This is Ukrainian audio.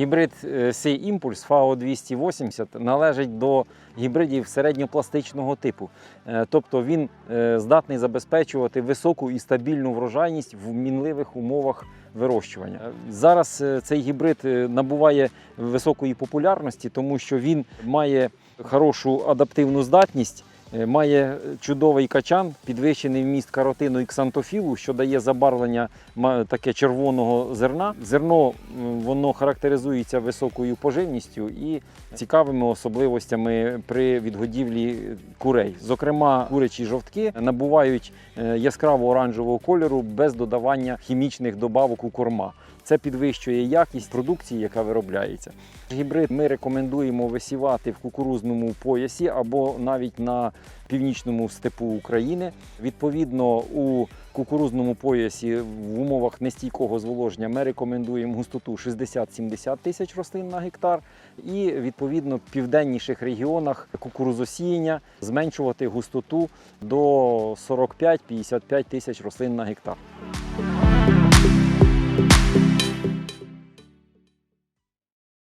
Гібрид е, Сей Імпульс ФАО 280 належить до гібридів середньопластичного типу. Е, Тобто він е, здатний забезпечувати високу і стабільну врожайність в мінливих умовах вирощування. Зараз цей гібрид набуває високої популярності, тому що він має хорошу адаптивну здатність. Е, Має чудовий качан, підвищений вміст каротину і ксантофілу, що дає забарвлення таке червоного зерна. Зерно воно характеризується високою поживністю і цікавими особливостями при відгодівлі курей. Зокрема, курячі жовтки набувають е, яскраво оранжевого кольору без додавання хімічних добавок у корма. Це підвищує якість продукції, яка виробляється. Гібрид ми рекомендуємо висівати в кукурузному поясі або навіть на північному степу України. Відповідно, у кукурузному поясі в умовах нестійкого зволоження ми рекомендуємо густоту 60-70 тисяч рослин на гектар. І відповідно в південніших регіонах кукурузосіяння зменшувати густоту до 45-55 тисяч рослин на гектар.